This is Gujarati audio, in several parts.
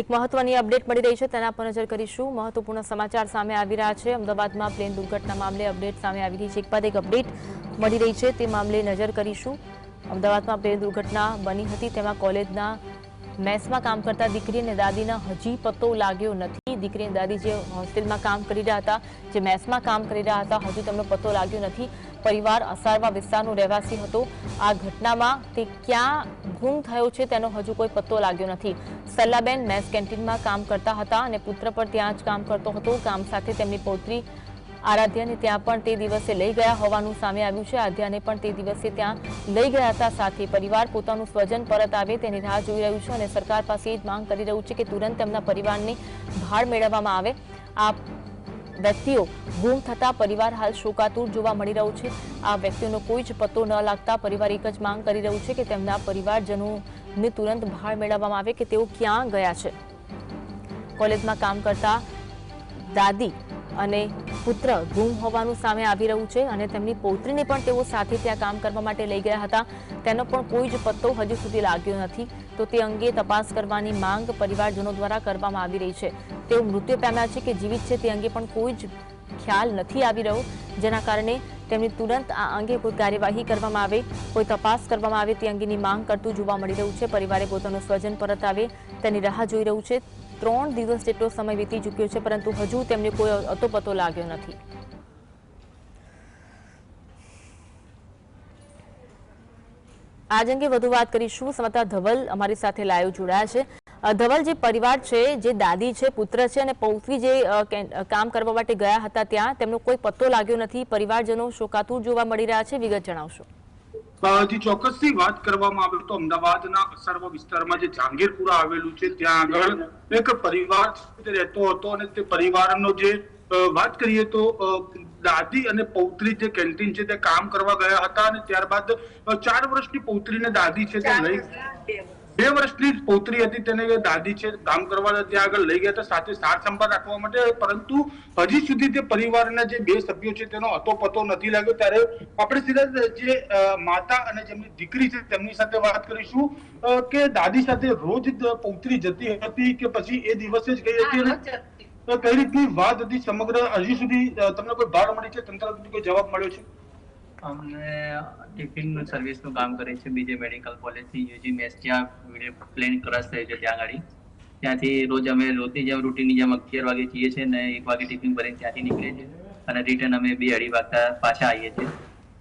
એક મહત્વની અપડેટ મળી રહી છે. તેના પર નજર કરીશું. મહત્વપૂર્ણ સમાચાર સામે આવી રહ્યા છે. અમદાવાદમાં પ્લેન દુર્ઘટના મામલે અપડેટ સામે આવી રહી છે. એક બાદ એક અપડેટ મળી રહી છે. તે મામલે નજર કરીશું. અમદાવાદમાં પ્લેન દુર્ઘટના બની હતી. તેમાં કોલેજના મેસમાં કામ કરતા દીકરી અને દાદીના હજી પત્તો લાગ્યો નથી. દીકરી અને દાદી જે હોસ્ટેલમાં કામ કરી રહ્યા હતા, જે મેસમાં કામ કરી રહ્યા હતા, હજુ તેમનો પત્તો લાગ્યો નથી. પરિવાર અસારવા વિસ્તારનો રહેવાસી હતો. આ ઘટનામાં તે ક્યાં ગુમ થયો છે તેનો હજુ કોઈ પત્તો લાગ્યો નથી. સલ્લાબેન મેસ કેન્ટીનમાં કામ કરતા હતા અને પુત્ર પણ ત્યાં જ કામ કરતો હતો. કામ સાથે તેમની પૌત્રી આરાધ્યાને ત્યાં પણ તે દિવસે લઈ ગયા હોવાનું સામે આવ્યું છે. આધ્યાને પણ તે દિવસે ત્યાં લઈ ગયા હતા. સાથે પરિવાર પોતાનું સ્વજન પરત આવે તેની રાહ જોઈ રહ્યું છે અને સરકાર પાસે એ જ માંગ કરી રહ્યું છે કે તુરંત તેમના પરિવારને ભાળ મેળવવામાં આવે. આ વ્યક્તિઓ ગુમ થતા પરિવાર હાલ શોકાતુર જોવા મળી રહ્યું છે. આ વ્યક્તિઓનો કોઈ જ પત્તો ન લાગતા પરિવાર એક જ માંગ કરી રહ્યું છે કે તેમના પરિવારજનોને તુરંત ભાળ મેળવવામાં આવે કે તેઓ ક્યાં ગયા છે. કોલેજમાં કામ કરતા દાદી અને પુત્ર ગુમ હોવાનું સામે આવી રહ્યું છે અને તેમની પૌત્રીને પણ તેઓ સાથે ત્યાં કામ કરવા માટે લઈ ગયા હતા. તેનો પણ કોઈ જ પત્તો હજુ સુધી લાગ્યો નથી. તો તે અંગે તપાસ કરવાની માંગ પરિવારજનો દ્વારા કરવામાં આવી રહી છે. તેઓ મૃત્યુ પામ્યા છે કે જીવિત છે તે અંગે પણ કોઈ જ ખ્યાલ નથી આવી રહ્યો. જેના કારણે તેમની તુરંત આ અંગે કોઈ કાર્યવાહી કરવામાં આવે, કોઈ તપાસ કરવામાં આવે તે અંગેની માંગ કરતું જોવા મળી રહ્યું છે. પરિવારે પોતાનું સ્વજન પરત આવે તેની રાહ જોઈ રહ્યું છે. ત્રણ દિવસ જેટલો સમય વીતી ચૂક્યો છે, પરંતુ હજુ તેમને કોઈ અતોપતો લાગ્યો નથી. આજ અંગે વધુ વાત કરીશું. સમતા ધવલ અમારી સાથે લાઈવ જોડાયા છે. ધવલ, જે પરિવાર છે, જે દાદી છે, પુત્ર છે અને પૌત્રી જે કામ કરવા માટે ગયા હતા ત્યાં, તેમનો કોઈ પત્તો લાગ્યો નથી. પરિવારજનો શોકાતુર જોવા મળી રહ્યા છે. વિગત જણાવશો. જી ચોક્કસથી વાત કરવામાં આવે તો અમદાવાદના અસર્વ વિસ્તારમાં જે જહાંગીરપુરા આવેલું છે ત્યાં આગળ એક પરિવાર રહેતો હતો અને તે પરિવારનો જે વાત કરીએ તો દાદી અને પૌત્રી જે કેન્ટીન છે તે કામ કરવા ગયા હતા અને ત્યારબાદ ચાર વર્ષની પૌત્રીને દાદી છે તે લઈ બે વર્ષની જ પૌત્રી હતી તેને દાદી છે કામ કરવા ત્યાં આગળ લઈ ગયા હતા સાથે સાર સંભાળ રાખવા માટે. પરંતુ હજી સુધી તે પરિવારના જે બે સભ્યો છે તેનો અતોપતો નથી લાગ્યો. ત્યારે આપણે સીધા જે માતા અને જેમની દીકરી છે તેમની સાથે વાત કરીશું. કે દાદી સાથે રોજ પોતરી જતી હતી કે પછી એ દિવસે જ ગઈ હતી? કઈ રીતની વાત હતી સમગ્ર? હજી સુધી તમને કોઈ ભાર મળી છે? તંત્ર કોઈ જવાબ મળ્યો છે? અમને ટિફિન સર્વિસનું કામ કરે છે બીજે મેડિકલ કોલેજથી યુજી મેસ જ્યાં પ્લેન ક્રશ થયો છે ત્યાં આગળ ત્યાંથી રોજ અમે રોજની જેમ રૂટીનની જેમ અગિયાર વાગે જઈએ છીએ ને એક વાગે ટિફિન ભરીને ત્યાંથી નીકળીએ છીએ. અને રિટર્ન અમે બે અઢી વાગતા પાછા આવીએ છીએ.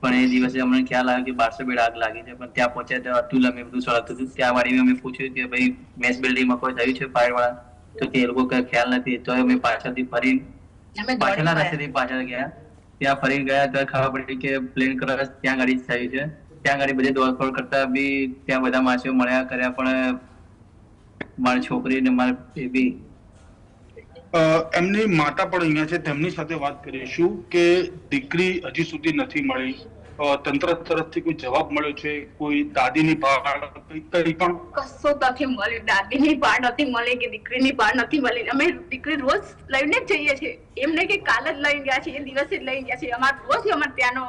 પણ એ દિવસે અમને ખ્યાલ આવ્યો કે બારસો બેડ આગ લાગી છે. પણ ત્યાં પહોંચ્યા તો અતુલ અમે બધું સળગતું હતું. ત્યાં વાળી અમે પૂછ્યું કે ભાઈ મેસ બિલ્ડિંગમાં કોઈ થયું છે ફાયર વાળા તો કે એ લોકો કઈ ખ્યાલ નથી. તો અમે પાછળથી ફરી પાછળના રસ્તેથી પાછળ ગયા. ત્યાં ફરી ગયા, ત્યારે ખબર પડી કે પ્લેન ક્રશ ત્યાં ગાડી થયું છે. ત્યાં ગાડી બધી દોડફોડ કરતા બી ત્યાં બધા માછીઓ મળ્યા કર્યા, પણ મારી છોકરી ને મારી બેબી. એમની માતા પણ અહીંયા છે. તેમની સાથે વાત કરીશું કે દીકરી હજી સુધી નથી મળી. તંત્ર તરફથી કોઈ જવાબ મળ્યો છે? કોઈ દાદીની પાળ કઈ પણ? કશો નથી મળ્યું. દાદીની પાળ નથી મળી કે દીકરીની પાળ નથી મળી. અમે દીકરી રોજ લઈને જ જઈએ છીએ. એમને કે કાલ જ લઈ ગયા છે એ દિવસે જ લઈ ગયા છે અમાર રોજ અમારે ત્યાંનો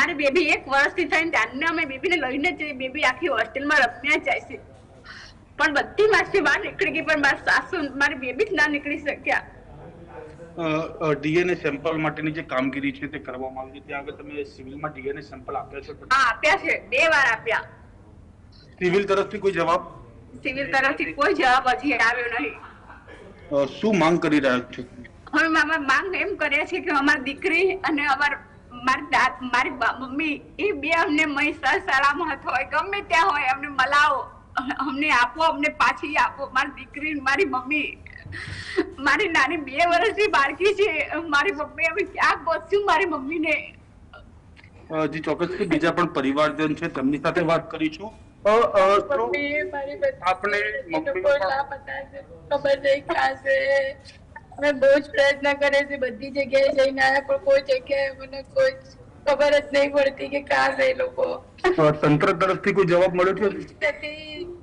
મારે બેબી એક વર્ષથી થઈને ત્યારને અમે બેબીને લઈને જ જઈએ. બેબી આખી હોસ્ટેલમાં રમ્યા જાય છે. પણ બધી માસી બહાર નીકળી ગઈ, પણ મારા સાસુ, મારી બેબી જ ના નીકળી શક્યા. ડીએનએ સેમ્પલ માટેની જે કામગીરી છે તે કરવામાં આવી છે. ત્યાં આગળ તમે સિવિલમાં ડીએનએ સેમ્પલ આપ્યા છે? હા આપ્યા છે. બે વાર આપ્યા. સિવિલ તરફથી કોઈ જવાબ? સિવિલ તરફથી કોઈ જવાબ હજી આવ્યો નહીં. શું માંગ કરી રહ્યા છો? હવે મામા માંગ એમ કરે છે કે અમારી દીકરી અને અમાર મારી દાદ મારી મમ્મી એ બે અમને મહીસર સલામત હોય. ગમે ત્યાં હોય અમને મલાવો અમને આપો અમને પાછી આપો. મારી દીકરી મારી મમ્મી મારી નાની બે વર્ષની બાળકી છે. મારી મમ્મી હવે ક્યાં પહોંચ્યું મારી મમ્મીને જી ચોક્કસ. બીજા પણ પરિવારજન છે તેમની સાથે વાત કરીશું. આપણે ખબર નહીં ક્યાં છે. અમે બહુ જ પ્રયત્ન કરે છે બધી જગ્યાએ જઈને આવ્યા પણ કોઈ જગ્યાએ મને કોઈ ખબર જ નહીં પડતી કે ક્યાં છે એ લોકો. તંત્ર તરફથી કોઈ જવાબ મળ્યો છે?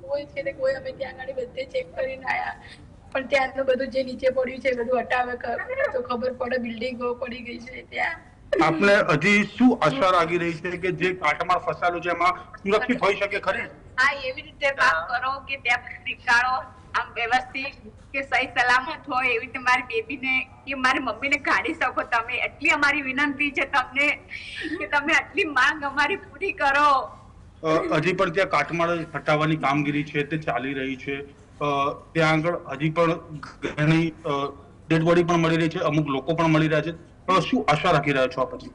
કોઈ છે ને કોઈ અમે ત્યાં આગળ બધે ચેક કરીને આવ્યા પણ ત્યાંનું બધું જે નીચે પડ્યું છે બધું હટાવે તો ખબર પડે બિલ્ડિંગો પડી ગઈ છે ત્યાં. આપને હજી શું આશા લાગી રહી છે કે જે કાટમાળ ફસાયેલું છે એમાં સુરક્ષિત હોઈ શકે ખરી? હા એવી રીતે વાત કરો કે ત્યાં નીકાળો આમ વ્યવસ્થિત કે સહી સલામત હોય એવી રીતે મારી બેબીને કે મારી મમ્મીને કાઢી શકો તમે. એટલી અમારી વિનંતી છે તમને કે તમે આટલી માંગ અમારી પૂરી કરો. હજી પણ ત્યાં કાટમાળ હટાવવાની કામગીરી છે તે ચાલી રહી છે. ત્યાં આગળ હજી પણ ઘણી ડેડ બોડી પણ મળી રહી છે, અમુક લોકો પણ મળી રહ્યા છે. તો શું આશા રાખી રહ્યા છો આ પછી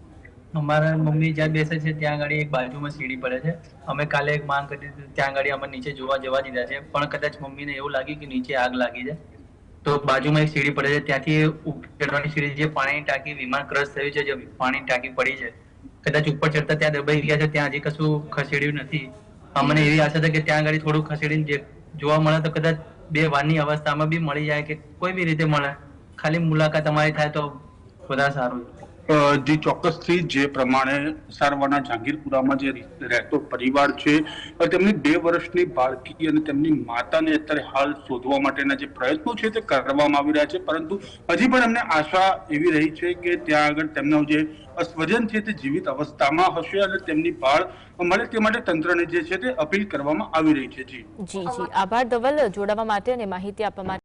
અમારા મમ્મી જ્યાં બેસે છે, ત્યાં આગળ એક બાજુમાં સીડી પડે છે. અમે કાલે એક માંગ કરી ત્યાં આગળ અમે નીચે જોવા જવા દીધા છે. પણ કદાચ મમ્મીને એવું લાગ્યું કે નીચે આગ લાગી છે. તો બાજુમાં એક સીડી પડે છે, ત્યાંથી ચડવાની સીડી જે પાણીની ટાંકી વિમાન ક્રશ થયું છે, જે પાણીની ટાંકી પડી છે, કદાચ ઉપર ચડતા ત્યાં દબાઈ ગયા છે, ત્યાં હજી કશું ખસેડ્યું નથી. અમને એવી આશા છે કે ત્યાં આગળ થોડું ખસેડીને જે જોવા મળે તો કદાચ બે વાની અવસ્થામાં બી મળી જાય કે કોઈ બી રીતે મળે. ખાલી મુલાકાત અમારી થાય તો વધારે સારું. જે ચોક્કસથી જે પ્રમાણે સારવારના જહાંગીરપુરામાં જે રહેતો પરિવાર છે તેમની બે વર્ષની બાળકી અને તેમની માતાને અત્યારે હાલ શોધવા માટેના જે પ્રયત્નો છે તે કરવામાં આવી રહ્યા છે. પરંતુ હજી પણ એમને આશા એવી રહી છે કે ત્યાં આગળ તેમનો જે સ્વજન છે તે જીવિત અવસ્થામાં હશે અને તેમની ભાળ મળે તે માટે તંત્રને જે છે તે અપીલ કરવામાં આવી રહી છે. જી. જી જી. આભાર, ધવલ. જોડાવા માટે અને માહિતી આપવા માટે